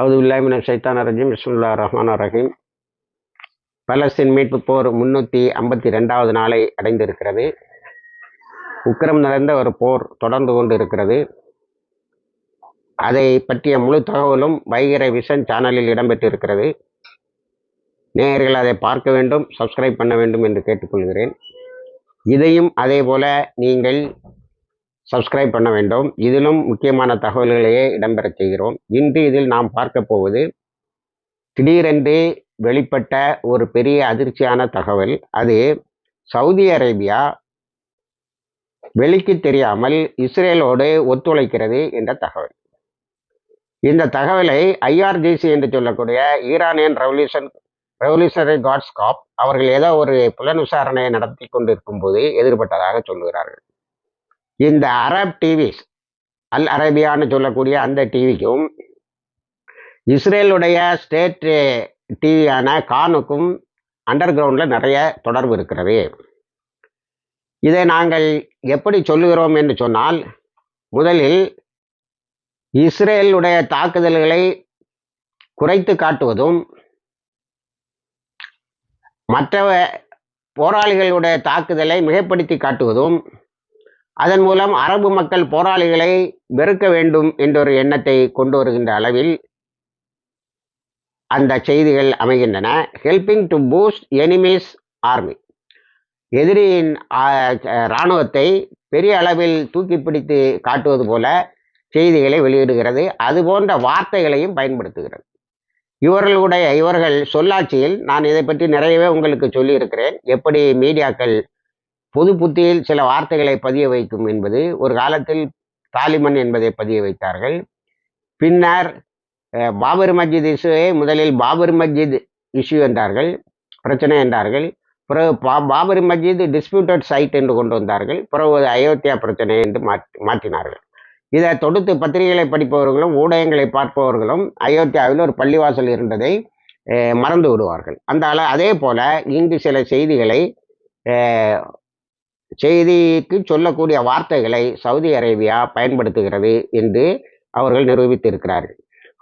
அவுதுல்லாமின சைத்தான ரஜீம். பிஸ்முல்லா ரஹ்மான் ரஹீம். பலஸ்தீன் மீட்பு போர் முன்னூற்றி ஐம்பத்தி ரெண்டாவது நாளை அடைந்திருக்கிறது. உக்கிரம் நிறைந்த ஒரு போர் தொடர்ந்து கொண்டு இருக்கிறது அதை பற்றிய முழு தகவலும் வைகர விஷன் சேனலில் இடம்பெற்றிருக்கிறது. நேயர்கள் அதை பார்க்க வேண்டும் சப்ஸ்கிரைப் பண்ண வேண்டும் என்று கேட்டுக்கொள்கிறேன். இதையும் அதே போல நீங்கள் சப்ஸ்கிரைப் பண்ண வேண்டும். இதிலும் முக்கியமான தகவல்களையே இடம்பெறச் செய்கிறோம். இன்று இதில் நாம் பார்க்க போவது திடீரென்று வெளிப்பட்ட ஒரு பெரிய அதிர்ச்சியான தகவல். அது சவுதி அரேபியா வெளிக்கு தெரியாமல் இஸ்ரேலோடு ஒத்துழைக்கிறது என்ற தகவல். இந்த தகவலை ஐஆர்ஜிசி என்று சொல்லக்கூடிய Iranian revolution revolutionary guards corps அவர்கள் ஏதோ ஒரு புலன் விசாரணையை நடத்தி கொண்டிருக்கும் போது எதிர்பட்டதாக சொல்லுகிறார்கள் இந்த அரப் டிவிஸ் அல் அரேபியான்னு சொல்லக்கூடிய அந்த டிவிக்கும் இஸ்ரேலுடைய ஸ்டேட் டிவியான கானுக்கும் அண்டர் கிரவுண்டில் நிறைய தொடர்பு இருக்கிறது. இதை நாங்கள் எப்படி சொல்லுகிறோம் என்று சொன்னால் முதலில் இஸ்ரேலுடைய தாக்குதல்களை குறைத்து காட்டுவதும் மற்ற போராளிகளுடைய தாக்குதலை மிகைப்படுத்தி காட்டுவதும் அதன் மூலம் அரபு மக்கள் போராளிகளை வெறுக்க வேண்டும் என்றொரு எண்ணத்தை கொண்டு வருகின்ற அளவில் அந்த செய்திகள் அமைகின்றன. Helping to boost enemies army எதிரியின் இராணுவத்தை பெரிய அளவில் தூக்கி பிடித்து காட்டுவது போல செய்திகளை வெளியிடுகிறது. அது போன்ற வார்த்தைகளையும் பயன்படுத்துகிறது. இவர்களுடைய இவர்கள் சொல்லாட்சியில் நான் இதை பற்றி நிறையவே உங்களுக்கு சொல்லியிருக்கிறேன். எப்படி மீடியாக்கள் பொது புத்தியில் சில வார்த்தைகளை பதிய வைக்கும் என்பது ஒரு காலத்தில் தாலிமன் என்பதை பதிய வைத்தார்கள். பின்னர் பாபர் மஸ்ஜித் இஷ்யூவை முதலில் பாபர் மஸ்ஜித் இஷ்யூ என்றார்கள் பிரச்சனை என்றார்கள். பிறகு பா பாபர் மஸ்ஜித் டிஸ்பியூட்டட் சைட் என்று கொண்டு வந்தார்கள். பிறகு அயோத்தியா பிரச்சனை என்று மாற்றி மாற்றினார்கள். இதை தொடுத்து பத்திரிகைகளை படிப்பவர்களும் ஊடகங்களை பார்ப்பவர்களும் அயோத்தியாவில் ஒரு பள்ளிவாசல் இருந்ததை மறந்து விடுவார்கள். அந்த அதே போல இங்கு சில செய்திகளை செய்திக்கு சொல்லக்கூடிய வார்த்தைகளை சவுதி அரேபியா பயன்படுத்துகிறது என்று அவர்கள் நிரூபித்திருக்கிறார்கள்.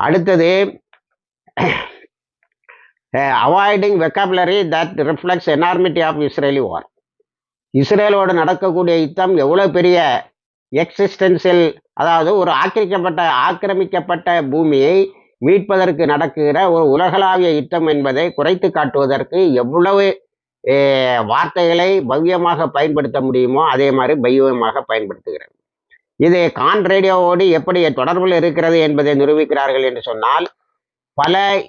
அடுத்தது avoiding vocabulary that reflects enormity of Israeli war இஸ்ரேலோடு நடக்கக்கூடிய யுத்தம் எவ்வளோ பெரிய எக்ஸிஸ்டன்சியல் அதாவது ஒரு ஆக்கிரிக்கப்பட்ட ஆக்கிரமிக்கப்பட்ட பூமியை மீட்பதற்கு நடக்கிற ஒரு உலகளாவிய யுத்தம் என்பதை குறைத்து காட்டுவதற்கு எவ்வளவு வார்த்தைகளை பவ்யமாக பயன்படுத்த முடியுமோ அதே மாதிரி பவ்யமாக பயன்படுத்துகிறது இது கான் ரேடியோவோடு எப்படி தொடர்பில் இருக்கிறது என்பதை நிரூபிக்கிறார்கள் என்று சொன்னால் பல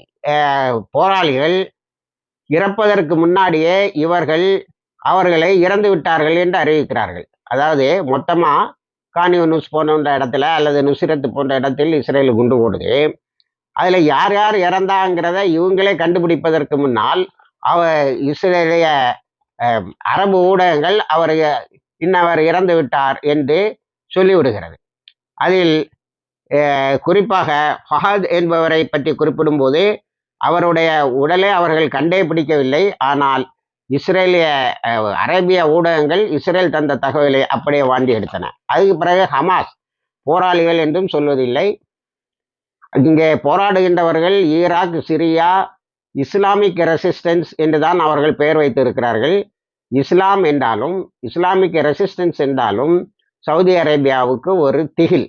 போராளிகள் இறப்பதற்கு முன்னாடியே இவர்கள் அவர்களை இறந்து விட்டார்கள் என்று அறிவிக்கிறார்கள். அதாவது மொத்தமாக கானியூஸ் போன்ற இடத்துல அல்லது நுசிரத்து போன்ற இடத்தில் இஸ்ரேல் குண்டு போடுது. அதில் யார் யார் இறந்தாங்கிறத இவங்களே கண்டுபிடிப்பதற்கு முன்னால் அவர் இஸ்ரேலிய அரபு ஊடகங்கள் அவர் இன்னவர் இறந்து விட்டார் என்று சொல்லிவிடுகிறது. அதில் குறிப்பாக ஃபஹத் என்பவரை பற்றி குறிப்பிடும்போது அவருடைய உடலை அவர்கள் கண்டே பிடிக்கவில்லை. ஆனால் இஸ்ரேலிய அரேபிய ஊடகங்கள் இஸ்ரேல் தந்த தகவலை அப்படியே வாண்டி எடுத்தன. அதுக்கு பிறகு ஹமாஸ் போராளிகள் என்றும் சொல்வதில்லை. இங்கே போராடுகின்றவர்கள் ஈராக் சிரியா இஸ்லாமிக் ரெசிஸ்டன்ஸ் என்று தான் அவர்கள் பெயர் வைத்திருக்கிறார்கள். இஸ்லாம் என்றாலும் இஸ்லாமிக் ரெசிஸ்டன்ஸ் என்றாலும் சவுதி அரேபியாவுக்கு ஒரு திகில்.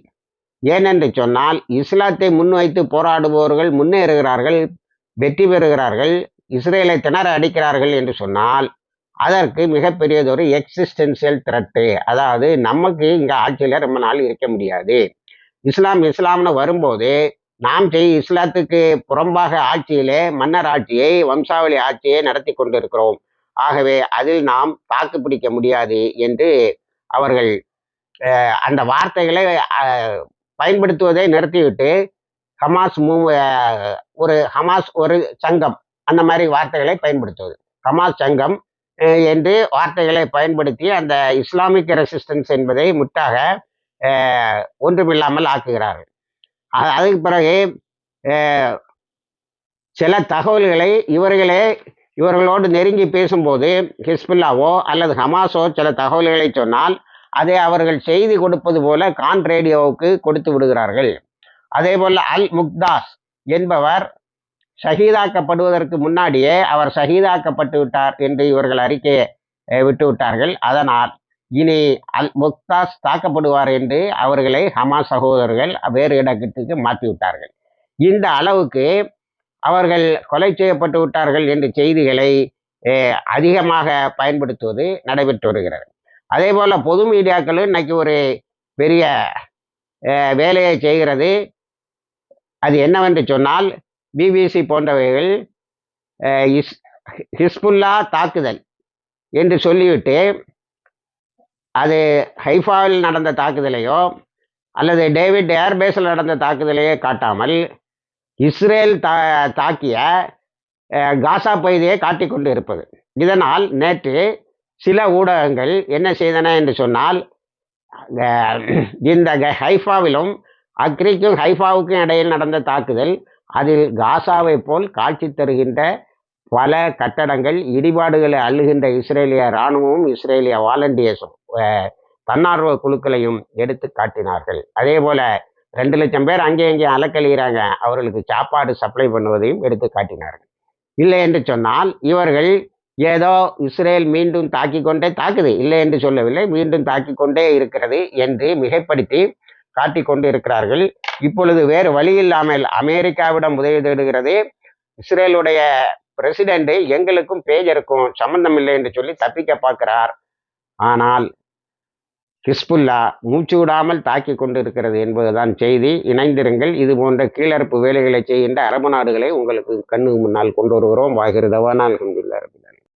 ஏனென்று சொன்னால் இஸ்லாத்தை முன்வைத்து போராடுபவர்கள் முன்னேறுகிறார்கள் வெற்றி பெறுகிறார்கள் இஸ்ரேலை திணற அடிக்கிறார்கள் என்று சொன்னால் அதற்கு மிகப்பெரியதொரு எக்ஸிஸ்டென்சியல் த்ரெட்டு அதாவது நமக்கு இங்கே ஆட்சியில் ரொம்ப நாள் இருக்க முடியாது. இஸ்லாம் இஸ்லாம்னு வரும்போது நாம் செய் இஸ்லாத்துக்கு புறம்பாக ஆட்சியிலே மன்னர் ஆட்சியை வம்சாவளி ஆட்சியை நடத்தி கொண்டிருக்கிறோம். ஆகவே அதில் நாம் தாக்கு பிடிக்க முடியாது என்று அவர்கள் அந்த வார்த்தைகளை பயன்படுத்துவதை நிறுத்திவிட்டு ஹமாஸ் மூ ஒரு ஹமாஸ் ஒரு சங்கம் அந்த மாதிரி வார்த்தைகளை பயன்படுத்துவது. ஹமாஸ் சங்கம் என்று வார்த்தைகளை பயன்படுத்தி அந்த இஸ்லாமிக் ரெசிஸ்டன்ஸ் என்பதை முட்டாக ஒன்றுமில்லாமல் ஆக்குகிறார்கள். அதுக்கு பிறகு சில தகவல்களை இவர்களே இவர்களோடு நெருங்கி பேசும்போது ஹிஸ்புல்லாவோ அல்லது ஹமாஸோ சில தகவல்களை சொன்னால் அதை அவர்கள் செய்தி கொடுப்பது போல கான் ரேடியோவுக்கு கொடுத்து விடுகிறார்கள். அதே போல் அல் முக்தாஸ் என்பவர் ஷஹீதாக்கப்படுவதற்கு முன்னாடியே அவர் ஷஹீதாக்கப்பட்டு விட்டார் என்று இவர்கள் அறிக்கையை விட்டு விட்டார்கள் அதனால் இனி அல் முக்தாஸ் தாக்கப்படுவார் என்று அவர்களை ஹமாஸ் சகோதரர்கள் வேறு இடத்துக்கு மாற்றி விட்டார்கள் இந்த அளவுக்கு அவர்கள் கொலை செய்யப்பட்டு விட்டார்கள் என்ற செய்திகளை அதிகமாக பயன்படுத்துவது நடைபெற்று வருகிறது. அதே போல் பொது மீடியாக்களும் இன்னைக்கு ஒரு பெரிய வேலையை செய்கிறது. அது என்னவென்று சொன்னால் பிபிசி போன்றவைகள் இஸ் ஹிஸ்புல்லா தாக்குதல் என்று சொல்லிவிட்டு அது ஹைஃபாவில் நடந்த தாக்குதலையோ அல்லது டேவிட் ஏர்பேஸில் நடந்த தாக்குதலையோ காட்டாமல் இஸ்ரேல் தா தாக்கிய காசா பகுதியை காட்டிக்கொண்டு இருப்பது. இதனால் நேற்று சில ஊடகங்கள் என்ன செய்தன என்று சொன்னால் இந்த க- ஹைஃபாவிலும் அக்ரிக்கும் ஹைஃபாவுக்கும் இடையில் நடந்த தாக்குதல் அதில் காசாவை போல் காட்சி தருகின்ற பல கட்டடங்கள் இடிபாடுகளை அள்ளுகின்ற இஸ்ரேலிய இராணுவமும் இஸ்ரேலிய வாலண்டியர்ஸும் தன்னார்வ குழுக்களையும் எடுத்து காட்டினார்கள். அதே போல ரெண்டு லட்சம் பேர் அங்கே இங்கே அலக்கழிகிறாங்க. அவர்களுக்கு சாப்பாடு சப்ளை பண்ணுவதையும் எடுத்து காட்டினார்கள். இல்லை என்று சொன்னால் இவர்கள் ஏதோ இஸ்ரேல் மீண்டும் தாக்கிக் கொண்டே தாக்குது. இல்லை என்று சொல்லவில்லை. மீண்டும் தாக்கி கொண்டே இருக்கிறது என்று மிகைப்படுத்தி காட்டி கொண்டு இருக்கிறார்கள் இப்பொழுது வேறு வழி இல்லாமல் அமெரிக்காவிடம் உதவி தேடுகிறது. இஸ்ரேலுடைய பிரசிடென்ட் எங்களுக்கும் பேஜருக்கும் சம்பந்தம் இல்லை என்று சொல்லி தப்பிக்க பார்க்கிறார். ஆனால் ஹிஸ்புல்லா மூச்சு விடாமல் தாக்கி கொண்டு இருக்கிறது என்பதுதான் செய்தி. இணைந்திருங்கள் இது போன்ற கீழறுப்பு வேலைகளை செய்கின்ற அரபு நாடுகளை உங்களுக்கு கண்ணு முன்னால் கொண்டு வருகிறோம். வாகிருதவானால் கொண்டுள்ளார்